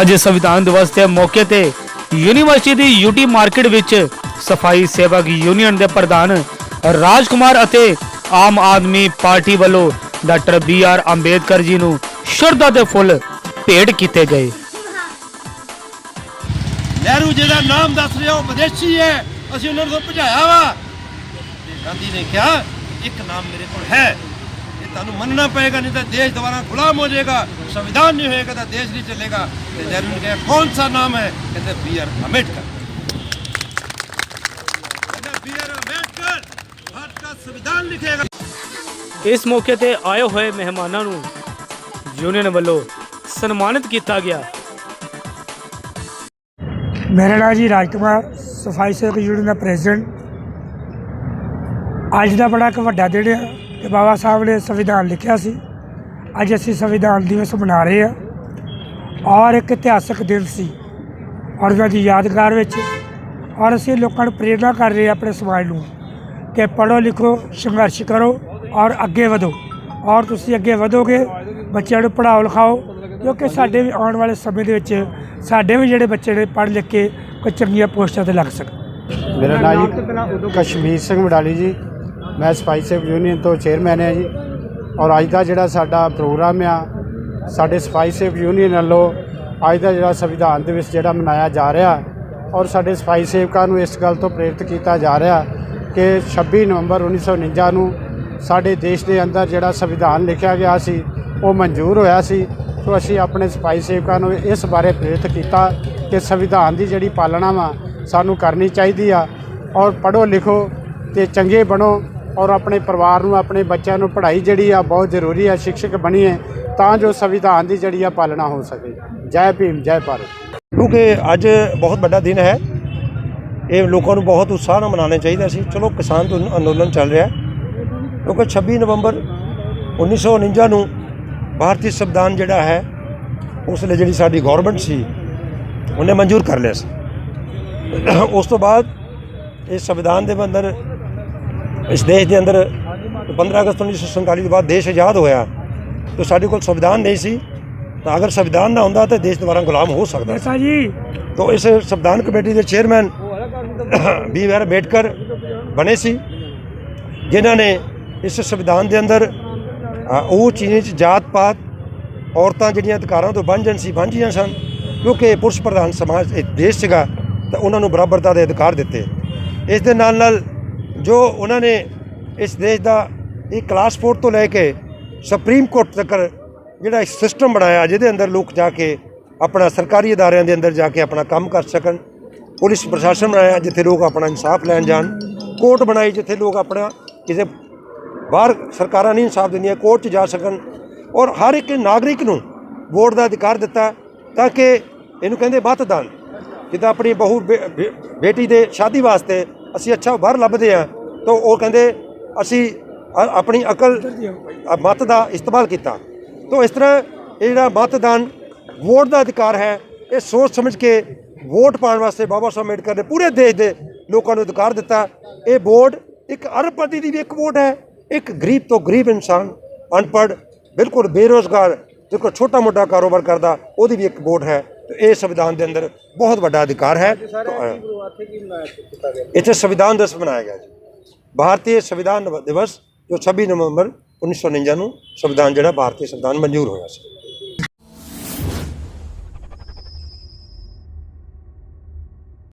ਅੱਜ ਸੰਵਿਧਾਨ ਦਿਵਸ ਦੇ ਮੌਕੇ ਤੇ ਯੂਨੀਵਰਸਿਟੀ ਦੀ ਯੂਟੀ ਮਾਰਕੀਟ ਵਿੱਚ ਸਫ਼ਾਈ ਸੇਵਕ ਯੂਨੀਅਨ ਦੇ ਪ੍ਰਧਾਨ ਰਾਜਕੁਮਾਰ ਅਤੇ ਆਮ ਆਦਮੀ ਪਾਰਟੀ ਵੱਲੋਂ doctor B R Ambedkar ji ਨੂੰ ਸ਼ਰਧਾ ਦੇ ਫੁੱਲ ਭੇਟ ਕੀਤੇ ਗਏ। ਨਹਿਰੂ ਜਿਹਦਾ ਨਾਮ ਦੱਸ ਰਿਹਾ ਉਹ ਵਿਦੇਸ਼ੀ ਹੈ। ਅਸੀਂ ਉਹਨਾਂ ਨੂੰ ਭਜਾਇਆ ਵਾ। ਗਾਂਧੀ ਨੇ ਕਿਹਾ, ਇੱਕ ਨਾਮ ਮੇਰੇ ਕੋਲ ਹੈ। ਇਹ ਤੁਹਾਨੂੰ ਮੰਨਣਾ ਪਏਗਾ ਨਹੀਂ ਤਾਂ ਦੇਸ਼ ਦੁਬਾਰਾ ਗੁਲਾਮ ਹੋ ਜਾਏਗਾ ਸੰਵਿਧਾਨ ਨਹੀਂ ਹੋਏਗਾ ਤਾਂ ਦੇਸ਼ ਨਹੀਂ ਚੱਲੇਗਾ। ਤੇ ਨਹਿਰੂ ਨੇ ਕਿਹਾ ਕੌਣ ਸਾ ਨਾਮ ਹੈ ਕਹਿੰਦੇ ਬੀ ਆਰ ਅੰਬੇਡਕਰ। ਕਹਿੰਦੇ ਬੀ ਆਰ ਅੰਬੇਡਕਰ ਭਾਰਤ ਦਾ ਸੰਵਿਧਾਨ ਲਿਖੇਗਾ। ਇਸ ਮੌਕੇ ਤੇ ਆਏ ਹੋਏ ਮਹਿਮਾਨਾਂ ਨੂੰ ਯੂਨੀਅਨ ਵੱਲੋਂ ਸਨਮਾਨਿਤ ਕੀਤਾ ਗਿਆ। ਮੇਰਾ ਨਾਮ ਜੀ ਰਾਜਕੁਮਾਰ ਸਫ਼ਾਈ ਸੇਵਕ ਯੂਨੀਅਨ ਦਾ ਪ੍ਰੈਜ਼ੀਡੈਂਟ। ਅੱਜ ਦਾ ਬੜਾ ਇੱਕ ਵੱਡਾ ਦਿਨ ਹੈ। ਕਿ ਬਾਬਾ ਸਾਹਿਬ ਨੇ ਸੰਵਿਧਾਨ ਲਿਖਿਆ ਸੀ। ਅੱਜ ਅਸੀਂ ਸੰਵਿਧਾਨ ਦਿਵਸ ਮਨਾ ਰਹੇ ਹਾਂ। ਔਰ ਇੱਕ ਇਤਿਹਾਸਕ ਦਿਨ ਸੀ। ਔਰ ਉਹਨਾਂ ਦੀ ਯਾਦਗਾਰ ਵਿੱਚ ਔਰ ਅਸੀਂ ਲੋਕਾਂ ਨੂੰ ਪ੍ਰੇਰਨਾ ਕਰ ਰਹੇ ਹਾਂ ਆਪਣੇ ਸਮਾਜ ਨੂੰ ਕਿ ਪੜ੍ਹੋ ਲਿਖੋ, ਸੰਘਰਸ਼ ਕਰੋ ਔਰ ਅੱਗੇ ਵਧੋ। ਔਰ ਤੁਸੀਂ ਅੱਗੇ ਵਧੋਗੇ, ਬੱਚਿਆਂ ਨੂੰ ਪੜ੍ਹਾਓ ਲਿਖਾਓ, ਕਿਉਂਕਿ ਸਾਡੇ ਵੀ ਆਉਣ ਵਾਲੇ ਸਮੇਂ ਦੇ ਵਿੱਚ ਸਾਡੇ ਵੀ ਜਿਹੜੇ ਬੱਚੇ ਨੇ ਪੜ੍ਹ ਲਿਖ ਕੇ ਕੋਈ ਚੰਗੀਆਂ ਪੋਸਟਾਂ ਤੇ ਲੱਗ ਸਕਣ। ਮੇਰਾ ਨਾਮ ਜੀ ਕਸ਼ਮੀਰ ਸਿੰਘ ਵਡਾਲੀ ਜੀ। ਮੈਂ ਸਪਾਈਸ ਸੇਵ ਯੂਨੀਅਨ ਤੋਂ ਚੇਅਰਮੈਨ ਹਾਂ ਜੀ। ਔਰ ਅੱਜ ਦਾ ਜਿਹੜਾ ਸਾਡਾ ਪ੍ਰੋਗਰਾਮ ਆ, ਸਾਡੇ ਸਪਾਈਸ ਸੇਵ ਯੂਨੀਅਨ ਵੱਲੋਂ ਅੱਜ ਦਾ ਜਿਹੜਾ ਸੰਵਿਧਾਨ ਦਿਵਸ ਜਿਹੜਾ ਮਨਾਇਆ ਜਾ ਰਿਹਾ ਔਰ ਸਾਡੇ ਸਫ਼ਾਈ ਸੇਵਕਾਂ ਨੂੰ ਇਸ ਗੱਲ ਤੋਂ ਪ੍ਰੇਰਿਤ ਕੀਤਾ ਜਾ ਰਿਹਾ ਕਿ 26 ਨਵੰਬਰ 1949 ਨੂੰ ਸਾਡੇ ਦੇਸ਼ ਦੇ ਅੰਦਰ ਜਿਹੜਾ ਸੰਵਿਧਾਨ ਲਿਖਿਆ ਗਿਆ ਸੀ, ਉਹ ਮਨਜ਼ੂਰ ਹੋਇਆ ਸੀ। ਸੋ ਅਸੀਂ ਆਪਣੇ ਸਫ਼ਾਈ ਸੇਵਕਾਂ ਨੂੰ ਇਸ ਬਾਰੇ ਪ੍ਰੇਰਿਤ ਕੀਤਾ ਕਿ ਸੰਵਿਧਾਨ ਦੀ ਜਿਹੜੀ ਪਾਲਣਾ ਵਾ ਸਾਨੂੰ ਕਰਨੀ ਚਾਹੀਦੀ ਆ। ਔਰ ਪੜ੍ਹੋ ਲਿਖੋ ਤੇ ਚੰਗੇ ਬਣੋ। ਔਰ ਆਪਣੇ ਪਰਿਵਾਰ ਨੂੰ, ਆਪਣੇ ਬੱਚਿਆਂ ਨੂੰ ਪੜ੍ਹਾਈ ਜਿਹੜੀ ਆ ਬਹੁਤ ਜ਼ਰੂਰੀ ਆ, ਸ਼ਿਕਸ਼ਕ ਬਣੀਏ ਤਾਂ ਜੋ ਸੰਵਿਧਾਨ ਦੀ ਜਿਹੜੀ ਆ ਪਾਲਣਾ ਹੋ ਸਕੇ। ਜੈ ਭੀਮ, ਜੈ ਭਾਰਤ। ਕਿਉਂਕਿ ਅੱਜ ਬਹੁਤ ਵੱਡਾ ਦਿਨ ਹੈ। ਇਹ ਲੋਕਾਂ ਨੂੰ ਬਹੁਤ ਉਤਸ਼ਾਹ ਨਾਲ ਮਨਾਉਣਾ ਚਾਹੀਦਾ ਸੀ। ਚਲੋ, ਕਿਸਾਨ ਅੰਦੋਲਨ ਚੱਲ ਰਿਹਾ ਕਿਉਂਕਿ 26 ਨਵੰਬਰ 1949 ਨੂੰ ਭਾਰਤੀ ਸੰਵਿਧਾਨ ਜਿਹੜਾ ਹੈ, ਉਸ ਲਈ ਜਿਹੜੀ ਸਾਡੀ ਗਵਰਨਮੈਂਟ ਸੀ, ਉਹਨੇ ਮਨਜ਼ੂਰ ਕਰ ਲਿਆ ਸੀ। ਉਸ ਤੋਂ ਬਾਅਦ ਇਸ ਸੰਵਿਧਾਨ ਦੇ ਅੰਦਰ ਇਸ ਦੇਸ਼ ਦੇ ਅੰਦਰ 15 ਅਗਸਤ 1947 ਤੋਂ ਬਾਅਦ ਦੇਸ਼ ਆਜ਼ਾਦ ਹੋਇਆ ਤਾਂ ਸਾਡੇ ਕੋਲ ਸੰਵਿਧਾਨ ਨਹੀਂ ਸੀ ਤਾਂ ਅਗਰ ਸੰਵਿਧਾਨ ਨਾ ਹੁੰਦਾ ਤਾਂ ਦੇਸ਼ ਦੁਬਾਰਾ ਗੁਲਾਮ ਹੋ ਸਕਦਾ। ਸੀ ਐਸਾ ਜੀ। ਤੋ ਇਸ ਸੰਵਿਧਾਨ ਕਮੇਟੀ ਦੇ ਚੇਅਰਮੈਨ ਬੀ ਆਰ ਅੰਬੇਡਕਰ ਬਣੇ ਸੀ ਜਿਨ੍ਹਾਂ ਨੇ ਇਸ ਸੰਵਿਧਾਨ ਦੇ ਅੰਦਰ ਉਹ ਚੀਜ਼ਾਂ 'ਚ ਜਾਤ ਪਾਤ ਔਰਤਾਂ ਜਿਹੜੀਆਂ ਅਧਿਕਾਰਾਂ ਤੋਂ ਵਾਂਝਣ ਸੀ ਵਾਂਝੀਆਂ ਸਨ ਕਿਉਂਕਿ ਪੁਰਸ਼ ਪ੍ਰਧਾਨ ਸਮਾਜ ਇਹ ਦੇਸ਼ ਸੀਗਾ ਤਾਂ ਉਹਨਾਂ ਨੂੰ ਬਰਾਬਰਤਾ ਦੇ ਅਧਿਕਾਰ ਦਿੱਤੇ। ਇਸ ਦੇ ਨਾਲ ਨਾਲ ਜੋ ਉਹਨਾਂ ਨੇ ਇਸ ਦੇਸ਼ ਦਾ ਇਹ ਕਲਾਸ 4 ਤੋਂ ਲੈ ਕੇ ਸੁਪਰੀਮ ਕੋਰਟ ਤੱਕ ਜਿਹੜਾ ਇੱਕ ਸਿਸਟਮ ਬਣਾਇਆ, ਜਿਹਦੇ ਅੰਦਰ ਲੋਕ ਜਾ ਕੇ ਆਪਣਾ ਸਰਕਾਰੀ ਅਦਾਰਿਆਂ ਦੇ ਅੰਦਰ ਜਾ ਕੇ ਆਪਣਾ ਕੰਮ ਕਰ ਸਕਣ, ਪੁਲਿਸ ਪ੍ਰਸ਼ਾਸਨ ਬਣਾਇਆ, ਜਿੱਥੇ ਲੋਕ ਆਪਣਾ ਇਨਸਾਫ ਲੈਣ ਜਾਣ ਕੋਰਟ ਬਣਾਈ ਜਿੱਥੇ ਲੋਕ ਆਪਣਾ ਕਿਸੇ ਬਾਹਰ ਸਰਕਾਰਾਂ ਨਹੀਂ ਇਨਸਾਫ ਦਿੰਦੀਆਂ ਕੋਰਟ 'ਚ ਜਾ ਸਕਣ, ਔਰ ਹਰ ਇੱਕ ਨਾਗਰਿਕ ਨੂੰ ਵੋਟ ਦਾ ਅਧਿਕਾਰ ਦਿੱਤਾ ਤਾਂ ਕਿ ਇਹਨੂੰ ਕਹਿੰਦੇ ਮਤਦਾਨ ਜਿੱਦਾਂ ਆਪਣੀ ਬਹੂ ਬੇ- ਬੇ- ਬੇਟੀ ਦੇ ਸ਼ਾਦੀ ਵਾਸਤੇ ਅਸੀਂ ਅੱਛਾ ਬਾਹਰ ਲੱਭਦੇ ਆ, ਤਾਂ ਉਹ ਕਹਿੰਦੇ ਅਸੀਂ ਆਪਣੀ ਅਕਲ ਮਤ ਦਾ ਇਸਤੇਮਾਲ ਕੀਤਾ। ਤਾਂ ਇਸ ਤਰ੍ਹਾਂ ਇਹ ਜਿਹੜਾ ਮਤਦਾਨ ਵੋਟ ਦਾ ਅਧਿਕਾਰ ਹੈ, ਇਹ ਸੋਚ ਸਮਝ ਕੇ ਵੋਟ ਪਾਉਣ ਵਾਸਤੇ ਬਾਬਾ ਸਾਹਿਬ ਅੰਬੇਡਕਰ ਨੇ ਪੂਰੇ ਦੇਸ਼ ਦੇ ਲੋਕਾਂ ਨੂੰ ਅਧਿਕਾਰ ਦਿੱਤਾ। ਇਹ ਵੋਟ ਇੱਕ ਅਰਬਪਤੀ ਦੀ ਵੀ ਇੱਕ ਵੋਟ ਹੈ, ਇੱਕ ਗਰੀਬ ਤੋਂ ਗਰੀਬ ਇਨਸਾਨ, ਅਨਪੜ੍ਹ, ਬਿਲਕੁਲ ਬੇਰੋਜ਼ਗਾਰ ਜਿਹੜਾ ਛੋਟਾ ਮੋਟਾ ਕਾਰੋਬਾਰ ਕਰਦਾ, ਉਹਦੀ ਵੀ ਇੱਕ ਵੋਟ ਹੈ। ਇਹ ਸੰਵਿਧਾਨ ਦੇ ਅੰਦਰ ਬਹੁਤ ਵੱਡਾ ਅਧਿਕਾਰ ਹੈ। ਇੱਥੇ ਸੰਵਿਧਾਨ ਦਿਵਸ ਮਨਾਇਆ ਗਿਆ ਜੀ। ਭਾਰਤੀ ਸੰਵਿਧਾਨ ਦਿਵਸ ਜੋ 26 ਨਵੰਬਰ 1949 ਨੂੰ ਸੰਵਿਧਾਨ ਜਿਹੜਾ ਭਾਰਤੀ ਸੰਵਿਧਾਨ ਮਨਜ਼ੂਰ ਹੋਇਆ ਸੀ।